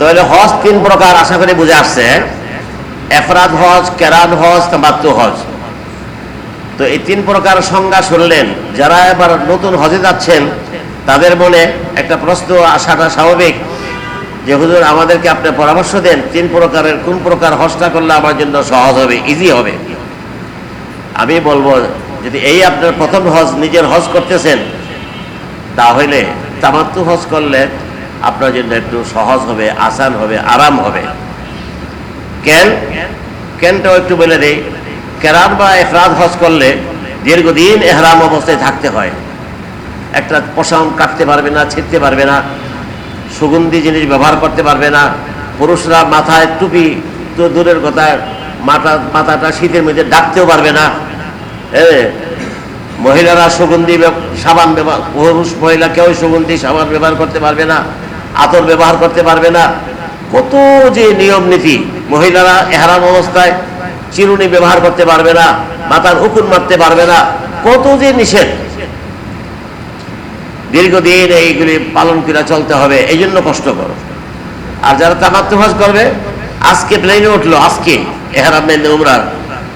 তাহলে হজ তিন প্রকার আশা করি বুঝে আসছে। এফরাদ হজ, কেরাত হজ, তামাত্তু হজ। তো এই তিন প্রকার সংজ্ঞা শুনলেন, যারা এবার নতুন হজে যাচ্ছেন, তাদের মনে একটা প্রশ্ন আসাটা স্বাভাবিক যে, হুজুর, আমাদেরকে আপনি পরামর্শ দেন, তিন প্রকারের কোন প্রকার হজটা করলে আমার জন্য সহজ হবে ইজি হবে? আমি বলব, যদি এই আপনার প্রথম হজ নিজের হজ করতেছেন, তাহলে তামাত্তু হজ করলে আপনার জন্য একটু সহজ হবে, আসান হবে, আরাম হবে। কেন? কেনটাও একটু বলে দেই। কেরান বা এফরাদ হজ করলে দীর্ঘদিন এহরাম অবস্থায় থাকতে হয়। একটা পশাম কাটতে পারবে না, ছিঁড়তে পারবে না, সুগন্ধি জিনিস ব্যবহার করতে পারবে না, পুরুষরা মাথায় টুপি তো দূরের কথা, মাথা, মাথাটা শীতের মধ্যে ডাকতেও পারবে না। হ্যাঁ মহিলারা সুগন্ধি সাবান ব্যবহার, পুরুষ, মহিলা কেউ সুগন্ধি, সাবান ব্যবহার করতে পারবে না। আতর ব্যবহার করতে পারবে না। কত যে নিয়ম নীতি, মহিলারা এহারাম অবস্থায় চিরুনি ব্যবহার করতে পারবে না, মাথার উকুন মারতে পারবে না, কত যে নিষেধ। দীর্ঘদিন এইগুলি পালন করে চলতে হবে এই জন্য কষ্ট করো। আর যারা তামাত্ম হজ করবে, আজকে প্লেনে উঠল, আজকে এহারাম মেনে উমরার।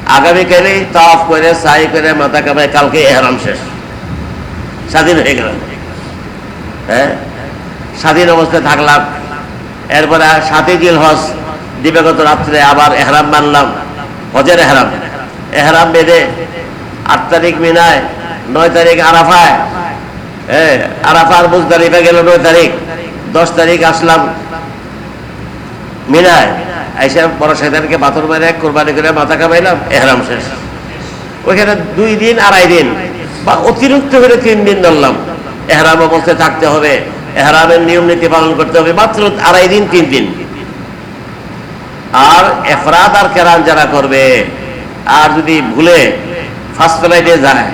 আগামীকালে তাফ করে, সাই করে, মাথা কামায়, কালকে এহারাম শেষ। স্বাধীন হয়ে গেল। হ্যাঁ? স্বাধীন অবস্থায় থাকলাম। এরপরে সাতই জিল হজ দিবাগত রাত্রে আবার এহরাম মানলাম, হজের এহরাম। এহরাম বেঁধে আট তারিখ মিনায়, নয় তারিখ আরাফায় হ্যাঁ আরাফার মুজদালিফা গেল নয় তারিখ, দশ তারিখ আসলাম মিনায়। এসে বড় সেদানকে পাথর মেরে কোরবানি করে মাথা কামাইলাম, এহরাম শেষ। ওইখানে দুই দিন, আড়াই দিন, বা অতিরিক্ত করে তিন দিন ধরলাম। এহরাম অবস্থায় থাকতে হবে। এহরামের নিয়ম নীতি পালন করতে হবে মাত্র আড়াই দিন, তিন দিন। আর এফরাদ আর কেরান যারা করবে, আর যদি ভুলে ফার্স্ট ফ্লাইটে যায়।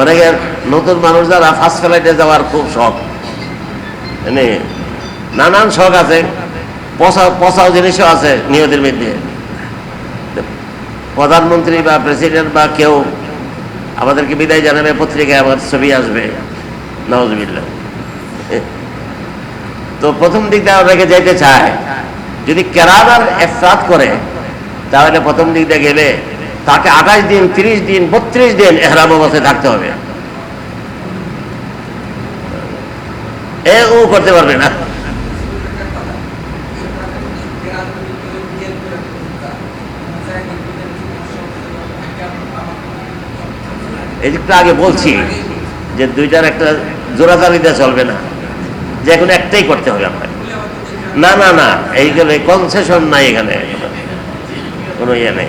অনেকের নতুন মানুষ যারা ফার্স্ট ফ্লাইটে যাওয়ার খুব শখ। মানে নানান শখ আছে পচা পচাও জিনিসও আছে নিয়তের মধ্যে। প্রধানমন্ত্রী বা প্রেসিডেন্ট বা কেউ আমাদেরকে বিদায় জানাবে, পত্রিকায় আমার ছবি আসবে। নওয়াজবিল্লা তো প্রথম দিক দিকটা ওনাকে যাইতে চায় যদি কেরান আর এফরাত করে, তাহলে প্রথম দিক দিকটা গেলে তাকে আঠাশ দিন, তিরিশ দিন, বত্রিশ দিন এহরাম অবস্থায় থাকতে হবে। এ ও করতে পারবে না। এদিকটা আগে বলছি যে দুইটার একটা জোরাদারিতে চলবে না। যে এখন একটাই করতে হবে আপনাকে। না না না এইখানে কনসেশন নাই এখানে। কোনো ইয়ে নেই।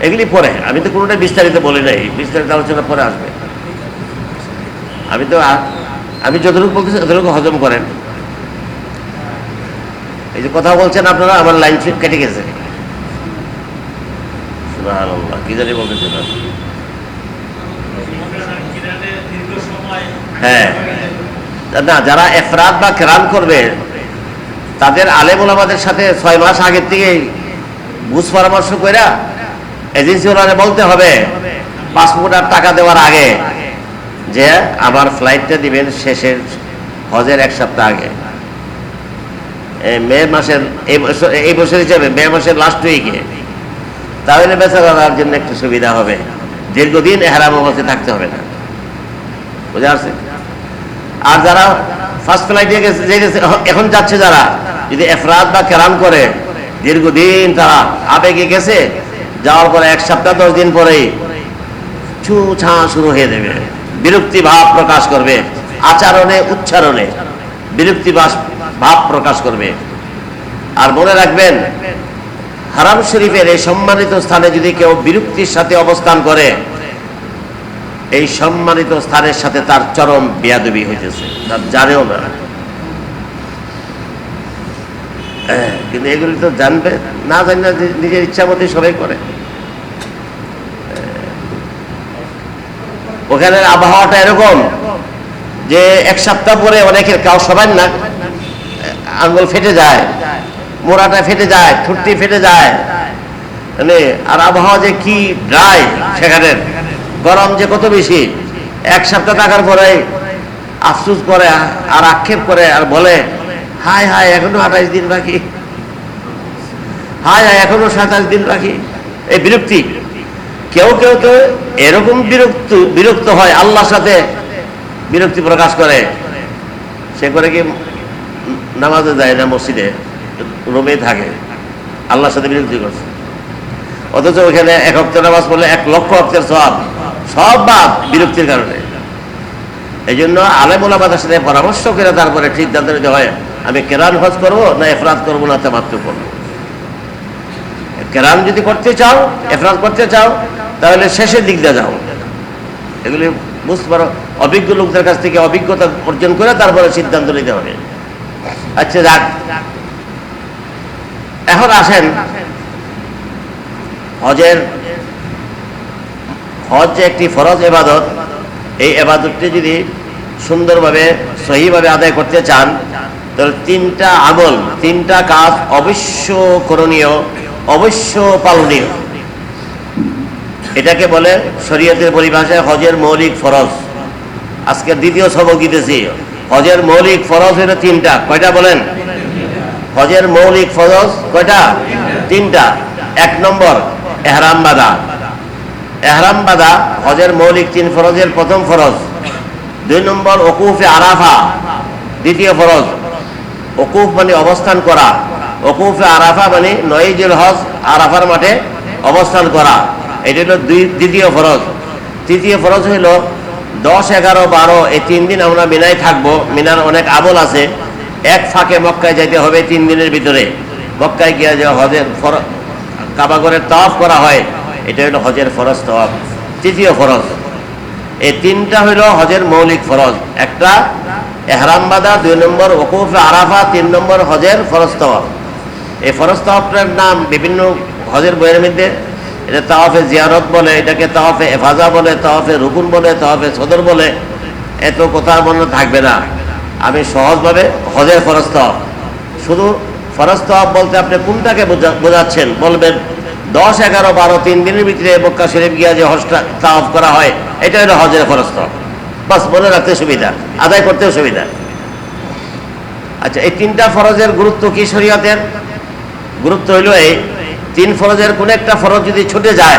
এগুলি পরে, আমি তো কোনোটাই বিস্তারিত বলি নাই। বিস্তারিত আলোচনা পরে আসবে। আমি তো আমি যতটুকু বলতেছি ততটুকু হজম করেন। এই যে কথা বলছেন আপনারা, আমার লাইন কেটে গেছে। সুবহানাল্লাহ, কি জানি হ্যাঁ। না যারা এফরাদ বা কেরাম করবে তাদের আলেম ওলামাদের সাথে ছয় মাস আগের থেকেই বুঝ পরামর্শ করে এজেন্সি ওনারে বলতে হবে পাসপোর্ট আর টাকা দেওয়ার আগে যে আমার ফ্লাইটটা দিবেন শেষের হজের এক সপ্তাহ আগে। মে মাসের এই বছর এই বছর হিসাবে মে মাসের লাস্ট উইকে তাহলে বেচা করার জন্য একটু সুবিধা হবে। দীর্ঘদিন এহারাম অবস্থায় থাকতে হবে না। বুঝা আছে? আর যারা ফার্স্ট ফ্লাইটে গেছে, যে গেছে এখন যাচ্ছে যারা, যদি এফরাত বা কেরাম করে, দীর্ঘদিন তারা আবেগে গেছে, যাওয়ার পরে এক সপ্তাহ, দশ দিন পরেই ছু ছা শুরু হয়ে যাবে। বিরক্তি ভাব প্রকাশ করবে, আচরণে উচ্চারণে বিরক্তি ভাব প্রকাশ করবে। আর মনে রাখবেন হারাম শরীফের এই সম্মানিত স্থানে যদি কেউ বিরক্তির সাথে অবস্থান করে এই সম্মানিত স্থানের সাথে তার চরম বেয়াদবি হইতেছে। তার জানেও না। হ্যাঁ, কিন্তু এগুলি তো জানবে না জানি না নিজের ইচ্ছা মতো সবাই করে। হ্যাঁ। ওখানের আবহাওয়াটা এরকম যে এক সপ্তাহ পরে অনেকের কাউ সবাই না আঙ্গুল ফেটে যায়। মোড়াটা ফেটে যায়, ঠুট্টি ফেটে যায়। মানে আর আবহাওয়া যে কি ড্রাই সেখানে গরম যে কত বেশি। এক সপ্তাহ থাকার পরে আফসুস করে, আর আক্ষেপ করে, আর বলে, হায় হায়, এখনও আঠাশ দিন বাকি। হায় হায়, এখনও সাতাশ দিন বাকি। এই বিরক্তি। কেউ কেউ তো এরকম বিরক্ত বিরক্ত হয় আল্লাহর সাথে, বিরক্তি প্রকাশ করে। সে করে কি নামাজে যায় না মসজিদে? রুমে থাকে। আল্লাহর সাথে বিরক্তি করছে। অথচ ওখানে এক হপ্তাহ নামাজ পড়লে এক লক্ষ হপ্তের সব সব বাদ বিরক্তির কারণে। এই জন্য আলেমুলাবাদের সাথে পরামর্শ করে তারপরে সিদ্ধান্ত নিতে হয়, আমি কেরান হজ করব না এফরাত করব না তামাত্র করব? কেরান যদি করতে চাও, এফরাত করতে চাও, তাহলে শেষের দিক দিয়ে যাও। এগুলি বুঝতে পারো, অভিজ্ঞ লোকদের কাছ থেকে অভিজ্ঞতা অর্জন করে তারপরে সিদ্ধান্ত নিতে হবে। আচ্ছা যাক। এখন আসেন। হজের হজ যে একটি ফরজ এবাদত, এই এবাদতটি যদি সুন্দরভাবে, সহিভাবে আদায় করতে চান, তাহলে তিনটা আমল, তিনটা কাজ অবশ্য করণীয়, অবশ্য পালনীয়। এটাকে বলে শরীয়তের পরিভাষায় হজের মৌলিক ফরজ। আজকে দ্বিতীয় সবক দিতেছি। হজের মৌলিক ফরজ হলো তিনটা। কয়টা বলেন? হজের মৌলিক ফরজ কয়টা? তিনটা। এক নম্বর, এহরাম বাদা। এহরাম বাদা হজের মৌলিক তিন ফরজের প্রথম ফরজ। দুই নম্বর, ওকুফে আরাফা। দ্বিতীয় ফরজ, ওকুফ মানে অবস্থান করা। ওকুফে আরাফা মানে নয়জুল হজ, আরাফার মাঠে অবস্থান করা। এটা হলো দ্বিতীয় ফরজ। তৃতীয় ফরজ হইল দশ, এগারো, বারো, এই তিন দিন আমরা মিনায় থাকব। মিনার অনেক আমল আছে। এক ফাঁকে মক্কায় যাইতে হবে তিন দিনের ভিতরে। মক্কায় গিয়ে যে হজের ফর, কাবাগরের তফ করা হয়, এটা হলো হজের ফরজ তফ তৃতীয় ফরজ। এই তিনটা হইল হজের মৌলিক ফরজ। একটা, এহরাম বাদা দুই নম্বর ওকুফ, আরাফা, তিন নম্বর হজের ফরজ তওয়াফ। এই ফরজ তওয়াফটার নাম বিভিন্ন হজের বইয়ের মধ্যে, এটা তাওয়াফে জিয়ারত বলে, এটাকে তাওয়াফে এফাজা বলে, তাওয়াফে রুকুন বলে, তাওয়াফে সদর বলে, এত কথা মনে থাকবে না। আমি সহজভাবে হজের ফরজ শুধু ফরজ বলতে আপনি কোনটাকে বোঝা- বোঝাচ্ছেন? বলবেন, দশ, এগারো, বারো, তিন দিনের ভিতরে মক্কা শরীফ গিয়া যে হজটা তাওয়াফ করা হয় এটা হলো হজের ফরজ বাস বলে রাখতে সুবিধা, আদায় করতেও সুবিধা। আচ্ছা এই তিনটা ফরজের গুরুত্ব কি শরীয়তের? গুরুত্ব হইল এই, তিন ফরজের কোন একটা ফরজ যদি ছুটে যায়,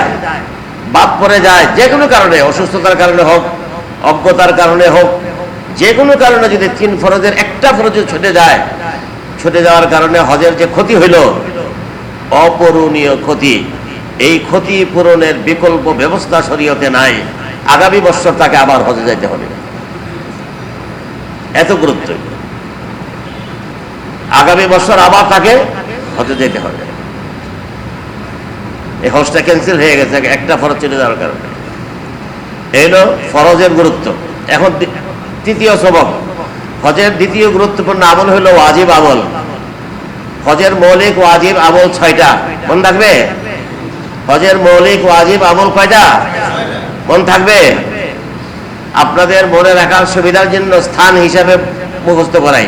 বাদ পড়ে যায় যে কোনো কারণে, অসুস্থতার কারণে হোক, অজ্ঞতার কারণে হোক যে কোনো কারণে যদি তিন ফরজের একটা ফরজ ছুটে যায়, ছুটে যাওয়ার কারণে হজের যে ক্ষতি হইল, অপূরণীয় ক্ষতি। এই ক্ষতি পূরণের বিকল্প ব্যবস্থা শরীয়তে নাই। আগামী বছর তাকে আবার হজে যাইতে হবে। এত গুরুত্ব। আগামী বছর আবার তাকে হজে যেতে হবে। এই হজটা ক্যান্সেল হয়ে গেছে, একটা ফরজ চলে যাওয়ার কারণে। এই ফরজের গুরুত্ব। এখন তৃতীয় সবক হজের দ্বিতীয় গুরুত্বপূর্ণ আমল হলো ওয়াজিব আমল। হজের মৌলিক ওয়াজিব আমল ছয়টা। মন থাকবে? হজের মৌলিক ওয়াজিব আমল কয়টা? মন থাকবে? আপনাদের মনে রাখার সুবিধার জন্য স্থান হিসাবে মুখস্থ করাই।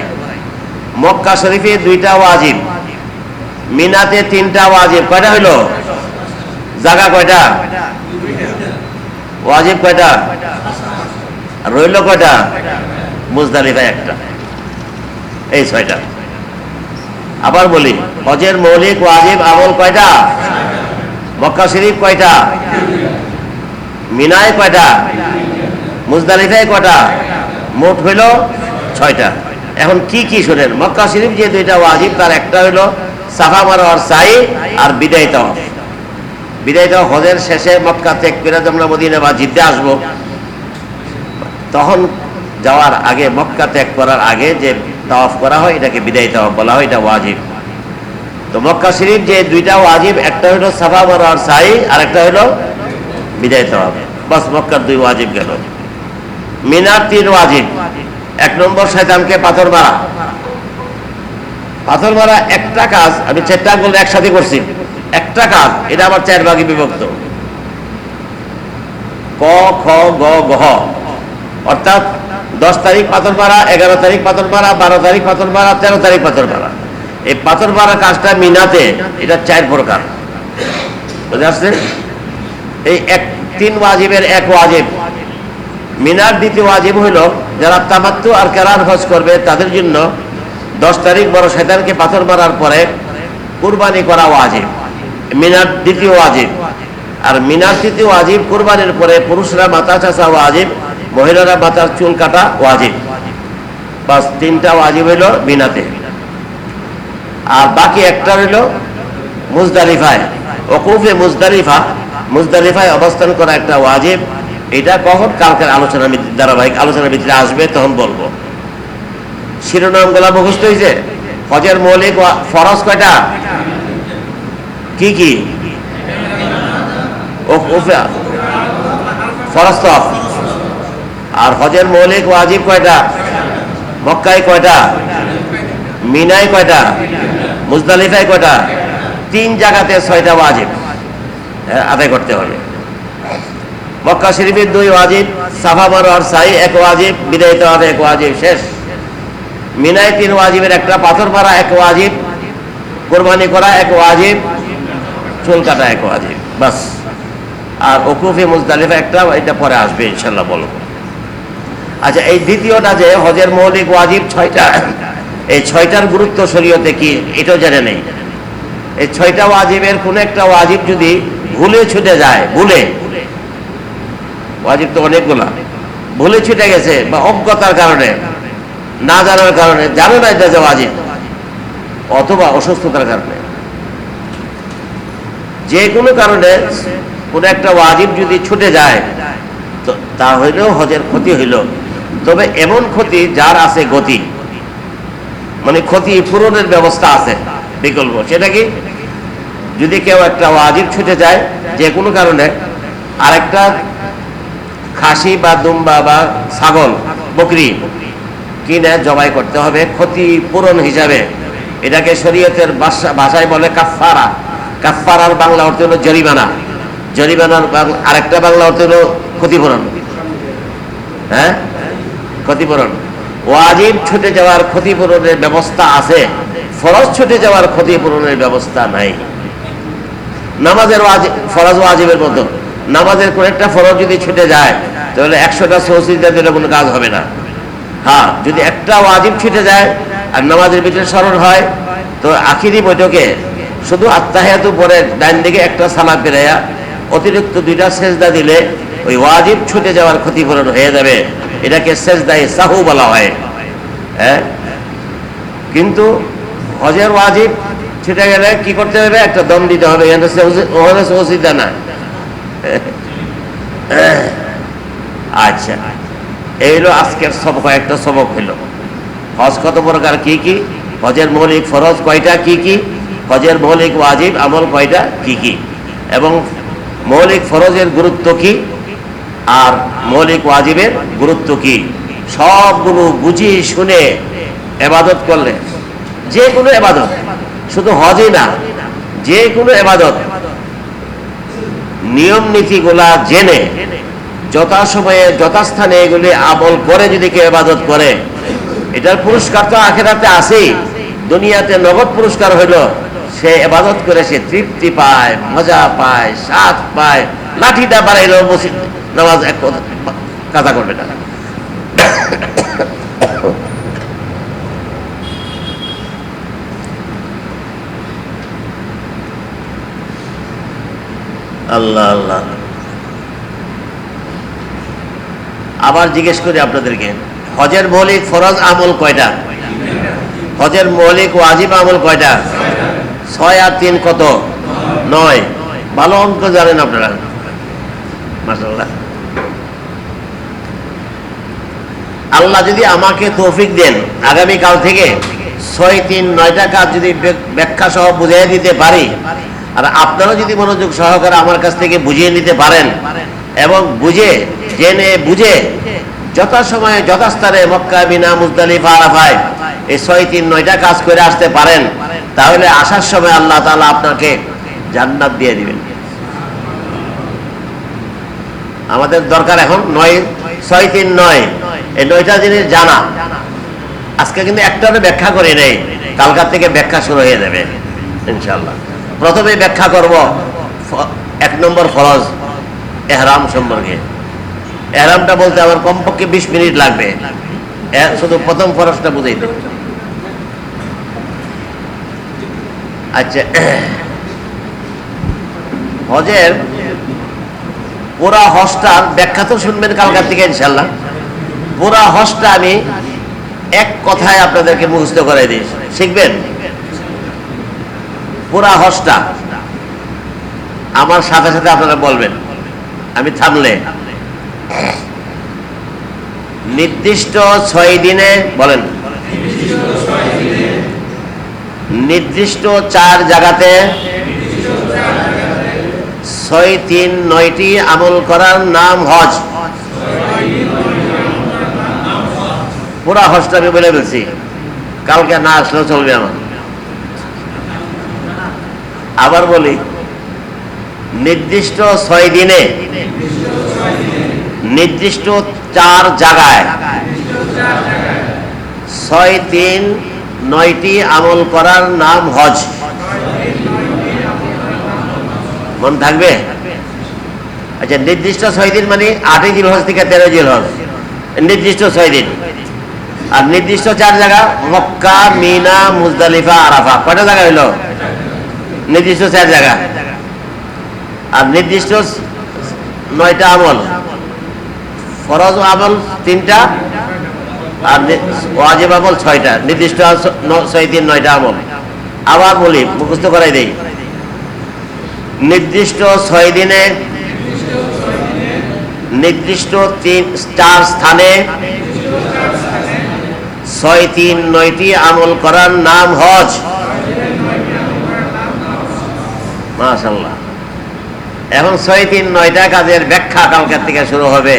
মক্কা শরীফে দুইটা ওয়াজিব। মিনাতে তিনটা ওয়াজিব। কয়টা হইল জায়গা কয়টা? ওয়াজিব কয়টা? আর রইল কয়টা? মুজদালিফা একটা। এই ছয়টা। আবার বলি, হজের মৌলিক ওয়াজিব আমল কয়টা? মক্কা শরীফ কয়টা? মিনায় কয়টা? মুজদালিফায় কয়টা? মোট হইল ছয়টা। এখন কি কি শোনেন? মক্কা শরীফ যে দুইটা ওয়াজিব, তার একটা হইল সাফা মারোয়ার সাই আর বিদায় তওয়াফ। বিদায় হজের শেষে মক্কা ত্যাগ করে আমরা মদিনা বা জিদ্দে আসব তখন যাওয়ার আগে, মক্কা ত্যাগ করার আগে যে তাওয়াফ করা হয়, এটাকে বিদায় তাওয়াফ বলা হয়, এটা ওয়াজিব। তো মক্কা শরীফ যে দুইটা ওয়াজিব, একটা হলো সাফা মারোয়ার সাই আর একটা হলো বিদায় তাওয়াফ। বাস মক্কার দুই ওয়াজিব গেল। মিনার তিন ওয়াজিব। এক নম্বর শয়তানকে পাথর মারা। পাথর মারা একটা কাজ, আমি চারটা বলতে একসাথে করছি। একটা কাজ, এটা আমার চার ভাগে বিভক্ত। ক, খ, গ গহ অর্থাৎ দশ তারিখ পাথর মারা, এগারো তারিখ পাথর মারা, বারো তারিখ পাথর মারা, তেরো তারিখ পাথর মারা। এই পাথর মারা কাজটা মিনাতে, এটা চার প্রকার। বুঝে আসছে এই এক, তিন ওয়াজিবের এক ওয়াজিব। মিনার দ্বিতীয় ওয়াজিব হইল যারা তামাত্তু আর কেরার হজ করবে, তাদের জন্য দশ তারিখ বড় শয়তানকে পাথর মারার পরে কুরবানি করা ওয়াজিব। মিনার দ্বিতীয় ওয়াজিব। আর মিনার তৃতীয় ওয়াজিব কুরবানির পরে পুরুষরা মাথা চাষা ওয়াজিব মহিলারা মাথার চুল কাটা ওয়াজিব। বাস তিনটা ওয়াজিব হইল মিনাতে আর বাকি একটা হইল মুজদালিফায়। ওকুফে মুজদালিফা। মুজদালিফায় অবস্থান করা একটা ওয়াজিব। এটা কখন? কালকের আলোচনা ধারাবাহিক আলোচনার ভিত্তিতে আসবে, তখন বলব। শিরোনাম শিরোনামগুলা মুখস্থ হয়েছে হজের মৌলিক ফরজ কয়টা? কি কি? ফরজ তো আর হজের মৌলিক ওয়াজিব কয়টা? মক্কায় কয়টা? মিনায় কয়টা? মুজদালিফায় কয়টা? তিন জায়গাতে ছয়টা ওয়াজিব হ্যাঁ, আদায় করতে হবে। মক্কা শরীফের দুই ওয়াজিব সাফা মারোয়ার সাই এক ওয়াজিব বিদায়িত হবে এক ওয়াজিব শেষ। মিনায় তিন ওয়াজিবের একটা পাথর মারা এক ওয়াজিব কোরবানি করা এক ওয়াজিব চুল কাটা এক ওয়াজিব বাস। আর ওকুফে মুজদালিফা একটা এটা পরে আসবে ইনশাল্লাহ বলব। আচ্ছা এই দ্বিতীয়টা যে হজের মৌলিক ওয়াজিব ছয়টা, এই ছয়টার গুরুত্ব শরীয়তে কি, এটাও জেনে নেই। এই ছয়টা ওয়াজিবের কোন একটা ওয়াজিব যদি ভুলে ছুটে যায়, ভুলে, ওয়াজিব তো অনেকগুলা, ভুলে ছুটে গেছে বা অজ্ঞতার কারণে, না জানার কারণে, জানে না এটা যে ওয়াজিব, অথবা অসুস্থতার কারণে। যে কোনো কারণে কোন একটা ওয়াজিব যদি ছুটে যায়, তো হইলেও হজের ক্ষতি হইল। তবে এমন ক্ষতি যার আছে গতি। মানে ক্ষতি পূরণের ব্যবস্থা আছে, বিকল্প। সেটা কি? যদি কেউ একটা ওয়াজিব ছুটে যায়, যে কোনো কারণে, আরেকটা খাসি বা দুম্বা বা ছাগল, বকরি কিনে জবাই করতে হবে ক্ষতি পূরণ হিসাবে। এটাকে শরীয়তের ভাষায় বলে কাফারা কাফারার বাংলা অর্থ হলো জরিমানা। জরিমানার আরেকটা বাংলা অর্থ হলো ক্ষতিপূরণ। হ্যাঁ? ক্ষতিপূরণ। ওয়াজিব ছুটে যাওয়ার ক্ষতিপূরণের ব্যবস্থা আছে, ফরজ ছুটে যাওয়ার ক্ষতিপূরণের ব্যবস্থা নাই। নামাজের ফরজ ওয়াজিবের মতো। নামাজের কোন একটা ফরজ যদি ছুটে যায়, তাহলে একশোটা সৌসিদা দিলে কোনো কাজ হবে না। হ্যাঁ যদি একটা ওয়াজিব ছুটে যায় আর নামাজের ভিতরে স্মরণ হয়, তো আখিরি বৈঠকে শুধু আত্মাহিয়াতু পরে ডাইন দিকে একটা সালাদ বেরাইয়া অতিরিক্ত দুইটা সেজদা দিলে ওই ওয়াজিব ছুটে যাওয়ার ক্ষতিপূরণ হয়ে যাবে। এটাকে সেজদায় সাহু বলা হয়। হ্যাঁ? কিন্তু হজের ওয়াজিব ছুটে গেলে কি করতে হবে? একটা দম দিতে হবে। ওখানে না আচ্ছা। এই হলো আজকের সব কয়েকটা সবক হইল হজ কত প্রকার, কি কি? হজের মৌলিক ফরজ কয়টা, কি কি? হজের মৌলিক ওয়াজিব আমল কয়টা, কি কি? এবং মৌলিক ফরজের গুরুত্ব কি? আর মৌলিক ওয়াজিবের গুরুত্ব কি? সবগুলো বুঝিয়ে শুনে এবাদত করলে যে কোনো এবাদত, শুধু হজই না যে কোনো এবাদত, নিয়ম নীতিগুলা জেনে যথাসময়ে, যথাস্থানে এগুলি আমল করে যদি কেউ এবাদত করে, এটার পুরস্কার তো আখেরাতে আছেই, দুনিয়াতে নগদ পুরস্কার হইল, সে এবাদত করে সে তৃপ্তি পায়, মজা পায়, স্বাদ পায়, লাঠিটা বাড়াইল মসজিদ। নামাজ এক কথা- কাজা করবে না। আল্লাহ আল্লাহ। আবার জিজ্ঞেস করি আপনাদেরকে, হজের মৌলিক ফরজ আমল কয়টা? হজের মৌলিক ওয়াজিব আমল কয়টা? ছয় আর তিন কত? নয়। ভালো অঙ্ক জানেন আপনারা। মাসাল্লাহ আল্লাহ যদি আমাকে তৌফিক দেন, আগামী কাল থেকে ছয়, তিন, নয়টা কাজ যদি ব্য- ব্যাখ্যা সহ বুঝিয়ে দিতে পারি, আর আপনারা যদি মনোযোগ সহকারে আমার কাছ থেকে বুঝিয়ে নিতে পারেন এবং বুঝে, জেনে, বুঝে যথাসময়ে, যথাস্থানে মক্কা বিনা মুজদালিফা, আরাফায় এই ছয়, তিন, নয়টা কাজ করে আসতে পারেন, তাহলে আসার সময় আল্লাহ তালা আপনাকে জান্নাত দিয়ে দিবেন। আমাদের দরকার এখন নয়, ছয়, তিন, নয়। এই নয়টা জিনিস জানা। আজকে কিন্তু একটারও ব্যাখ্যা করে নেই। কালকার থেকে ব্যাখ্যা শুরু হয়ে যাবে ইনশাল্লাহ প্রথমে ব্যাখ্যা করব এক নম্বর ফরজ, এহরাম সম্পর্কে। এরামটা বলতে আমার কমপক্ষে বিশ মিনিট লাগবে। শুধু প্রথম ফরসটা বুঝাই দেব আচ্ছা হজের পুরা হজটার ব্যাখ্যা তো শুনবেন কালকার থেকে ইনশাল্লাহ পুরা হজটা আমি এক কথায় আপনাদেরকে মুখস্থ করে দিই। শিখবেন? পুরা হজটা আমার সাথে সাথে আপনারা বলবেন। আমি থামলে। নির্দিষ্ট ছয় দিনে বলেন। নির্দিষ্ট চার জায়গাতে ছয়, তিন, নয়টি আমল করার নাম হজ। পুরা হজটা আমি বলে বলছি কালকে না আসলেও চলবে আমার। আবার বলি, নির্দিষ্ট ছয় দিনে, নির্দিষ্ট চার জায়গায়, ছয় তিন নয়টি আমল করার নাম হজ। মন থাকবে? আচ্ছা নির্দিষ্ট ছয় দিন মানে আটই জিল হজ থেকে তেরো জিল হজ নির্দিষ্ট ছয় দিন। আর নির্দিষ্ট চার জায়গা, মক্কা, মিনা, মুজদালিফা, আরাফা। কয়টা জায়গা হইল? নির্দিষ্ট চার জায়গা। আর নির্দিষ্ট নয়টা আমল। ফরজ আমল তিনটা, আর ওয়াজিব আমল ছয়টা। নির্দিষ্ট ছয় তিন, নয়টা আমল। আবার বলি, মুখস্থ করাই দেই। নির্দিষ্ট ছয় দিনে, নির্দিষ্ট তিন চার স্থানে ছয় তিন নয়টি আমল করার নাম হজ। মাশাল্লাহ এখন ছয় তিন নয়টা কাজের ব্যাখ্যা কালকের থেকে শুরু হবে।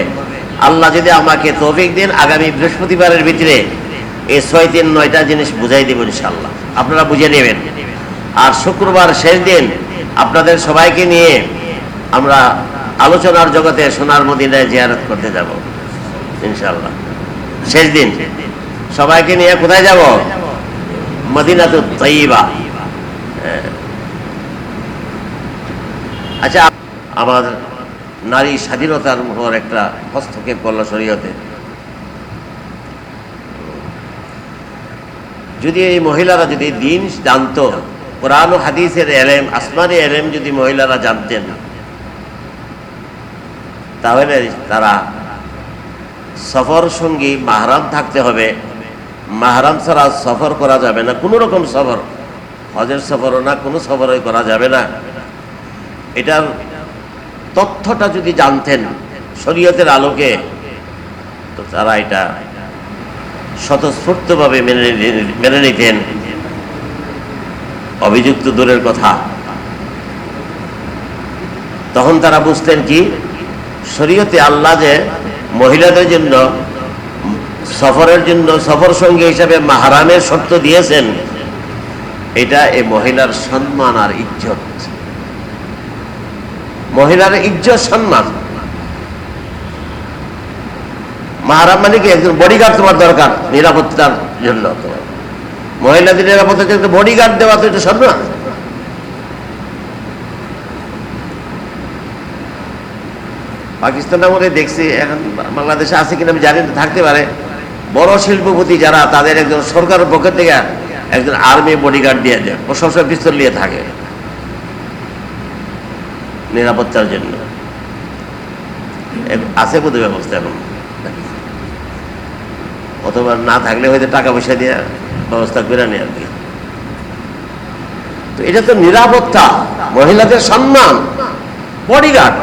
আল্লাহ যদি আমাকে তৌফিক দিন, আগামী বৃহস্পতিবারের ভিতরে এই ছয় তিন নয়টা জিনিস বুঝাই দেব ইনশাল্লাহ আপনারা বুঝে নেবেন। আর শুক্রবার শেষ দিন আপনাদের সবাইকে নিয়ে আমরা আলোচনার জগতে সোনার মদিনায় জিয়ারত করতে যাব ইনশাল্লাহ শেষ দিন। সবাইকে নিয়ে কোথায় যাব? মদিনাতু তৈবা আচ্ছা আমার নারী স্বাধীনতার উপর একটা হস্তক্ষেপ করল শরীয়তে। যদি এই মহিলারা যদি দিন জানতো, কোরআন হাদিসের এলেম, আসমানি এলেম যদি মহিলারা জানতেন, তাহলে তারা সফর সঙ্গী মাহরাম থাকতে হবে। মাহরাম ছাড়া সফর করা যাবে না। কোনো রকম সফর। হজের সফরও না, কোনো সফরই করা যাবে না। এটার তথ্যটা যদি জানতেন শরীয়তের আলোকে, তো তারা এটা স্বতঃস্ফূর্তভাবে মেনে মেনে নিতেন। অভিযুক্ত দূরের কথা। তখন তারা বুঝতেন কি, শরীয়তে আল্লাহ যে মহিলাদের জন্য সফরের জন্য, সফর সঙ্গী হিসাবে মাহারামের শর্ত দিয়েছেন। এটা এই মহিলার সম্মান আর ইজ্জত। মহিলার ইজ্জত সম্মান। মাহারাম মানে কি? একজন বডিগার্ড তোমার দরকার, নিরাপত্তার জন্য। মহিলাদের নিরাপত্তার জন্য বডিগার্ড দেওয়া তো এটা সম্মান। পাকিস্তান আমলে দেখছি, এখন বাংলাদেশে আছে কিনা আমি জানি থাকতে পারে। বড় শিল্পপতি যারা, তাদের একজন সরকারের পক্ষ থেকে একজন আর্মি বডিগার্ড দিয়ে দেয়। ও সবসময় পিস্তল নিয়ে থাকে। নিরাপত্তার জন্য। আছে বোধ ব্যবস্থা এখন। অথবা না থাকলে হয়তো টাকা পয়সা দিয়ে ব্যবস্থা করে নেই আর কি। তো এটা তো নিরাপত্তা, মহিলাদের সম্মান বডিগার্ড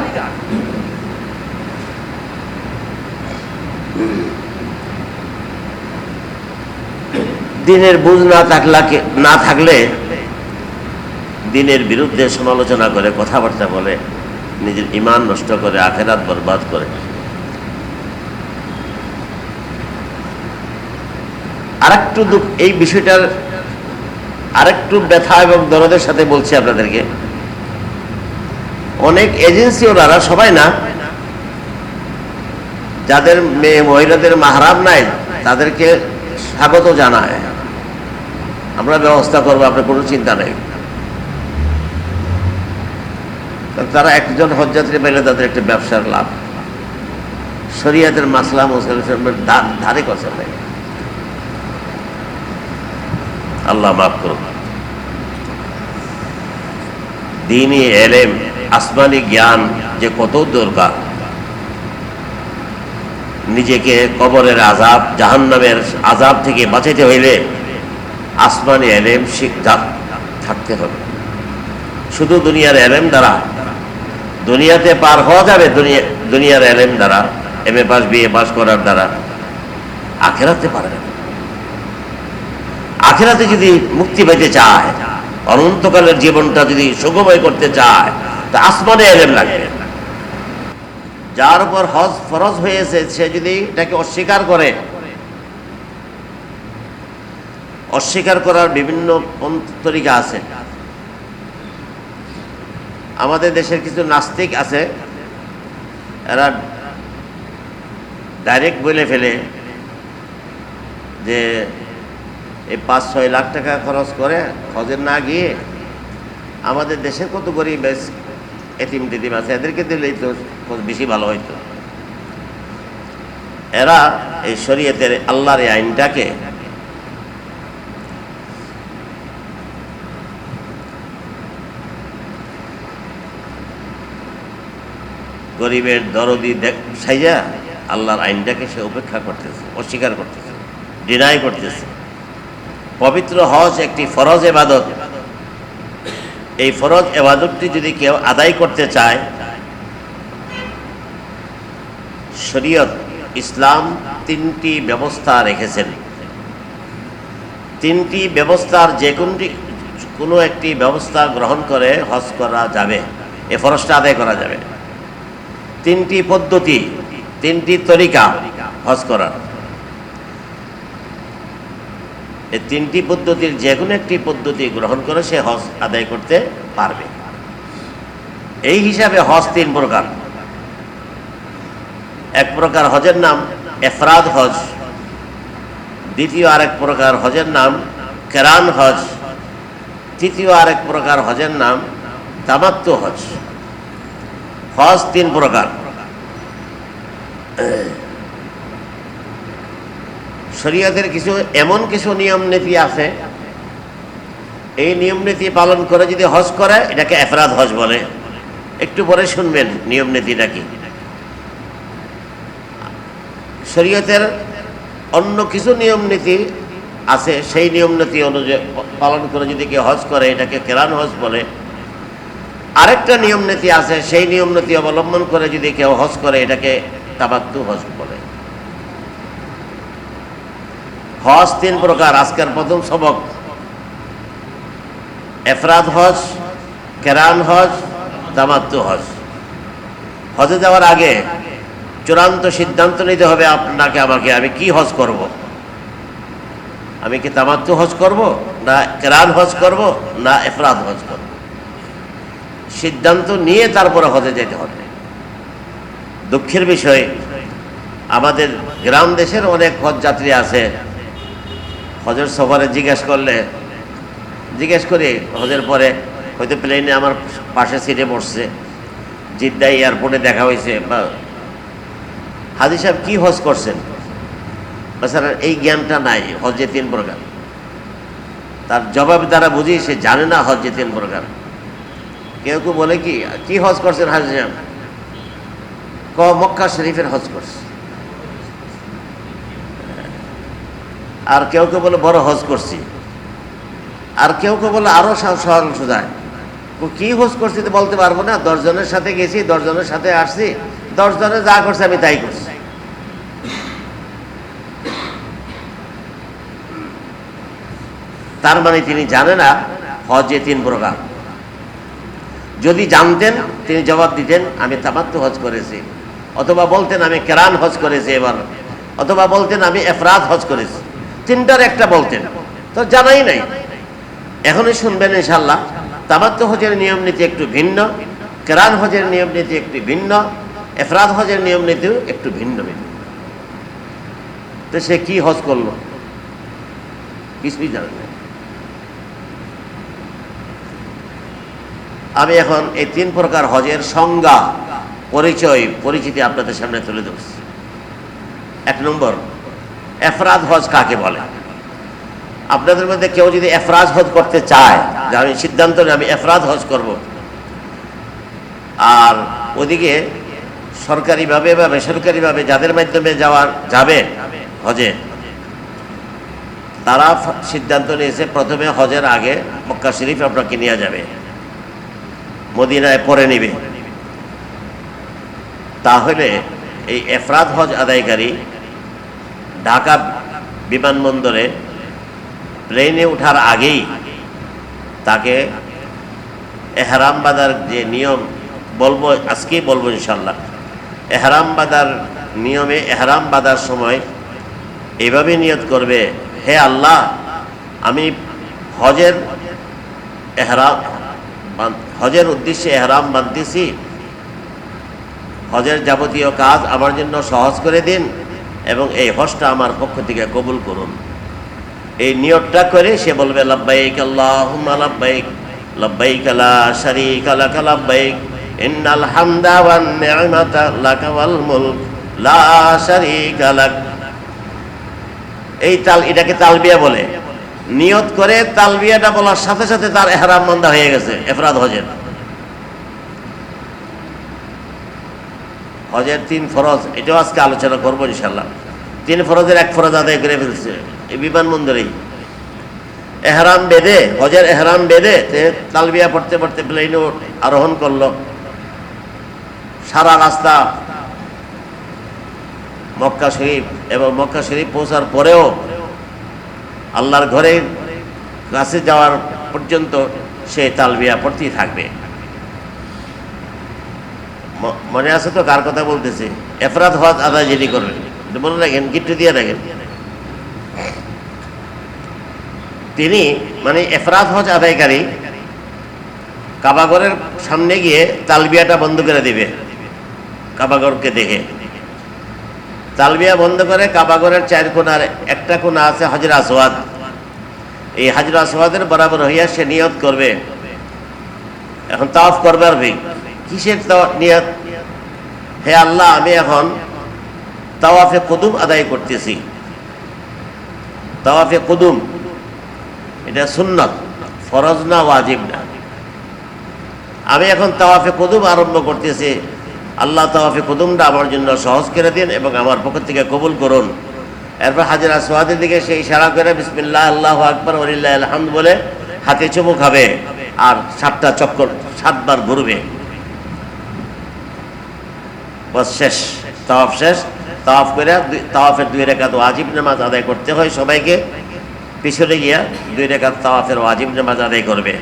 দিনের বুঝ না থাকলা না থাকলে দিনের বিরুদ্ধে সমালোচনা করে, কথাবার্তা বলে, নিজের ইমান নষ্ট করে, আখেরাত বরবাদ করে। আরেকটু দুঃখ, এই বিষয়টার আরেকটু ব্যথা এবং দরদের সাথে বলছি আপনাদেরকে। অনেক এজেন্সি ওনারা সবাই না, যাদের মেয়ে মহিলাদের মাহারাম নাই, তাদেরকে স্বাগত জানায়। আমরা ব্যবস্থা করব, আপনার কোনো চিন্তা নেই। তারা একজন হজযাত্রী পেলে তাদের একটা ব্যবসার লাভ। শরিয়াতের মাসলা মুসলিমের ধারে কথা নাই। আল্লাহ মাফ করুন। দিনই এলেম, আসমানি জ্ঞান যে কত দরকার। নিজেকে কবরের আজাব জাহান্নামের আজাব থেকে বাঁচাইতে হইলে আসমানি এলেম শিক্ষা থাকতে হবে। শুধু দুনিয়ার এলেম দ্বারা। দুনিয়াতে পার হওয়া যাবে দুনিয়া দুনিয়ার এলেম দ্বারা, M A pass BA pass করার দ্বারা। আখেরাতে পারে না। আখেরাতে যদি মুক্তি পেতে চায়, অনন্তকালের জীবনটা যদি সুগময় করতে চায়, তা আসমানে এলেম লাগবে। যার উপর হজ ফরজ হয়েছে, সে যদি এটাকে অস্বীকার করে অস্বীকার করার বিভিন্ন তরিকা আছে। আমাদের দেশের কিছু নাস্তিক আছে, এরা ডাইরেক্ট বলে ফেলে যে এই পাঁচ ছয় লাখ টাকা খরচ করে হজের না গিয়ে আমাদের দেশের কত গরিব বেশ এতিম টেতিম আছে, এদেরকে দিলেই তো বেশি ভালো হইতো। এরা এই শরীয়তের আল্লাহর এই আইনটাকে গরিবের দরদি দেখ- সাইজা আল্লাহর আইনটাকে সে উপেক্ষা করতেছে, অস্বীকার করতেছে ডিনাই করতেছে। পবিত্র হজ একটি ফরজ এবাদত। এই ফরজ এবাদতটি যদি কেউ আদায় করতে চায়, শরীয়ত ইসলাম তিনটি ব্যবস্থা রেখেছেন। তিনটি ব্যবস্থার যে কোনটি, কোনো একটি ব্যবস্থা গ্রহণ করে হজ করা যাবে, এ ফরজটা আদায় করা যাবে। তিনটি পদ্ধতি, তিনটি তরিকা হজ করার। এই তিনটি পদ্ধতির যে কোনো একটি পদ্ধতি গ্রহণ করে সে হজ আদায় করতে পারবে। এই হিসাবে হজ তিন প্রকার। এক প্রকার হজের নাম এফরাদ হজ, দ্বিতীয় আরেক প্রকার হজের নাম কেরান হজ, তৃতীয় আরেক প্রকার হজের নাম তামাত্ম হজ। হজ তিন প্রকার। শরীয়তের কিছু, এমন কিছু নিয়ম নীতি আছে। এই নিয়ম নীতি পালন করে যদি হজ করে, এটাকে এফরাদ হজ বলে। একটু পরে শুনবেন নিয়ম নীতিটা কি। শরীয়তের অন্য কিছু নিয়ম নীতি আছে, সেই নিয়ম নীতি অনুযায়ী পালন করে যদি কেউ হজ করে, এটাকে কেরান হজ বলে। আরেকটা নিয়ম নীতি আছে, সেই নিয়ম নীতি অবলম্বন করে যদি কেউ হজ করে, এটাকে তাবাত্তু হজ বলে। হজ তিন প্রকার, আজকের প্রথম সবক। এফরাদ হজ, কেরান হজ তামাত্তু হজ। হজে যাওয়ার আগে চূড়ান্ত সিদ্ধান্ত নিতে হবে, আপনাকে, আমাকে, আমি কি হজ করব। আমি কি তামাত্তু হজ করব, না কেরান হজ করব, না এফরাদ হজ করব? সিদ্ধান্ত নিয়ে তারপরে হজে যেতে হবে। দুঃখের বিষয়ে, আমাদের গ্রাম দেশের অনেক হজ যাত্রী আছে। হজের সফরে জিজ্ঞেস করলে, জিজ্ঞেস করি, হজের পরে হয়তো প্লেনে আমার পাশে সিটে বসছে। জিদ্দা এয়ারপোর্টে দেখা হয়েছে, বা হাজি সাহেব কী হজ করছেন? স্যার, এই জ্ঞানটা নাই, হজে তিন প্রকার। তার জবাব দ্বারা বুঝি সে জানে না হজে তিন প্রকার। কেউ কেউ বলে কি কি হজ করছেন হাজি ক, মক্কা শরীফের হজ করছে। আর কেউ কেউ বলে বড় হজ করছি। আর কেউ কেউ বলে আরও সরল সোজায় কি হজ করছি তো বলতে পারব না, দশজনের সাথে গেছি, দশজনের সাথে আসছি, দশজনে যা করছে আমি তাই করছি। তার মানে তিনি জানে না, হজে তিন প্রকার। যদি জানতেন, তিনি জবাব দিতেন, আমি তামাত্ম হজ করেছি। অথবা বলতেন, আমি কেরান হজ করেছি এবার। অথবা বলতেন, আমি এফরাত হজ করেছি। তিনটার একটা বলতেন। তো জানাই নাই। এখনই শুনবেন ইনশাল্লাহ তামাত্ম হজের নিয়ম নীতি একটু ভিন্ন, কেরান হজের নিয়ম নীতি একটু ভিন্ন এফরাদ হজের নিয়ম নীতিও একটু ভিন্ন ভিন্ন তো সে কি হজ করল? কিছুই জানে আমি এখন এই তিন প্রকার হজের সংজ্ঞা, পরিচয়, পরিচিতি আপনাদের সামনে তুলে ধরছি। এক নম্বর, এফরাদ হজ কাকে বলে? আপনাদের মধ্যে কেউ যদি এফরাজ হজ করতে চায়, যে আমি সিদ্ধান্ত নিই আমি এফরাদ হজ করব। আর ওদিকে সরকারিভাবে বা বেসরকারিভাবে যাদের মাধ্যমে যাওয়ার যাবে হজে, তারা সিদ্ধান্ত নিয়েছে প্রথমে হজের আগে মক্কা শরীফ আপনাকে নিয়ে যাবে। মদিনায় পরে নিবে। তাহলে এই এফরাদ হজ আদায়কারী ঢাকা বিমানবন্দরে প্লেনে ওঠার আগেই তাকে এহরাম বাঁধার যে নিয়ম বলব, আজকেই বলব ইনশাল্লাহ এহরাম বাঁধার নিয়মে এহরাম বাঁধার সময় এভাবে নিয়ত করবে, হে আল্লাহ, আমি হজের এহরাম হজের উদ্দেশ্যে এহরাম বাঁধতেছি হজের যাবতীয় কাজ আমার জন্য সহজ করে দিন এবং এই হজটা আমার পক্ষ থেকে কবুল করুন। এই নিয়তটা করে সে বলবে, লাব্বাইক আল্লাহুম্মা লাব্বাইক লাব্বাইক লা শারীকা লাক, লাব্বাইক, ইন্নাল হামদা ওয়ান নি'মাতা লাকা লা শারীকা লাক। এই তাল, এটাকে তালবিয়া বলে। নিয়ত করে তালবিয়াটা বলার সাথে সাথে তার এহরাম মন্দা হয়ে গেছে, এফরাদ হজের। হজের তিন ফরজ, এটাও আজকে আলোচনা করব ইনশাল্লাহ তিন ফরজের এক ফরজ আদায় করে ফেলছে, এই বিমানবন্দরেই। এহরাম বেঁধে, হজের এহরাম বেঁধে তালবিয়া পড়তে পড়তে প্লেনে আরোহণ করল। সারা রাস্তা মক্কা শরীফ, এবং মক্কা শরীফ পৌঁছার পরেও আল্লাহর ঘরে কাছে যাওয়ার পর্যন্ত সে তালবিয়া পড়তেই থাকবে। মনে আছে তো কার কথা বলতেছে? এফরাত হজ আদায় যিনি করবেন মনে রাখেন গিট্টু দিয়ে রাখেন তিনি মানে এফরাত হজ আদায়কারী কাবাগরের সামনে গিয়ে তালবিয়াটা বন্ধ করে দিবে। কাবাগরকে দেখে। তালবিয়া বন্ধ করে কাবাগরের চার কোনার একটা কোনা আছে হাজির আসওয়াদ। এই হাজির আসওয়াদের বরাবর হইয়া সে নিয়ত করবে। এখন তাওয়াফ করবে আর ভাই কিসের নিয়ত? হে আল্লাহ, আমি এখন তাওয়াফে কুদুম আদায় করতেছি। তাওয়াফে কুদুম। এটা সুন্নত, ফরজ না ওয়াজিব না? আমি এখন তাওয়াফে কুদুম আরম্ভ করতেছি। আল্লাহ তাওয়াফে কুদুমটা আমার জন্য সহজ করে দিন এবং আমার পক্ষ থেকে কবুল করুন। এরপর হাজির আসওয়াদের দিকে সেই ইশারা করে, বিসমিল্লাহ, আল্লাহ আকবর ওলিল্লাহ আলহামদ বলে হাতে চুমু খাবে আর সাতটা চক্কর সাতবার ঘুরবে। বস শেষ, তাওয়াফ শেষ। তাওয়াফ করে তাওয়াফের দুই রেখাত ওয়াজিব নামাজ আদায় করতে হয় সবাইকে। পিছনে গিয়া দুই রেখাত তাওয়াফের ওয়াজিব নামাজ আদায় করবে।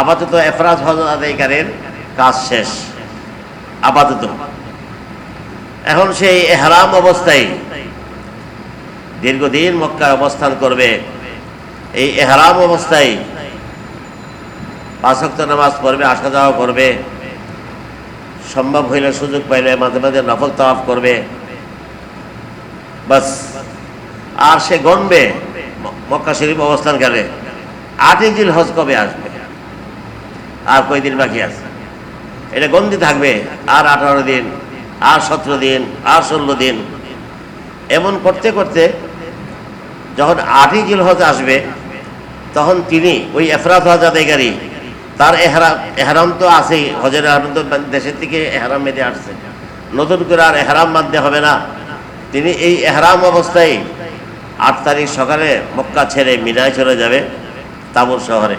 আপাতত এফরাজ হজ আদায়কারীর কাজ শেষ। আপাতত। এখন সেই এহরাম অবস্থায় দীর্ঘদিন মক্কায় অবস্থান করবে। এই এহরাম অবস্থায় পাঁচক্ত নামাজ পড়বে আসা যাওয়া করবে। সম্ভব হইলে সুযোগ পাইলে মাঝে মাঝে নফল তাওয়াফ করবে। বাস, আর সে গণবে, মক্কা শরীফ অবস্থান গেলে। আটই জিল হজ কবে আসবে? আর কয়দিন বাকি আছে? এটা গন্দি থাকবে। আর আঠারো দিন, আর সতেরো দিন, আর ষোলো দিন। এমন করতে করতে যখন আটই জিল হজ আসবে, তখন তিনি ওই এফরাত হজ আদায়কারী তার এহরাম এহরাম তো আছেই হজের এহরাম তো দেশের থেকে এহরাম মেতে আসছে। নতুন করে আর এহরাম মানতে হবে না। তিনি এই এহরাম অবস্থায় আট তারিখ সকালে মক্কা ছেড়ে মিনায় চলে যাবে, তাবুর শহরে।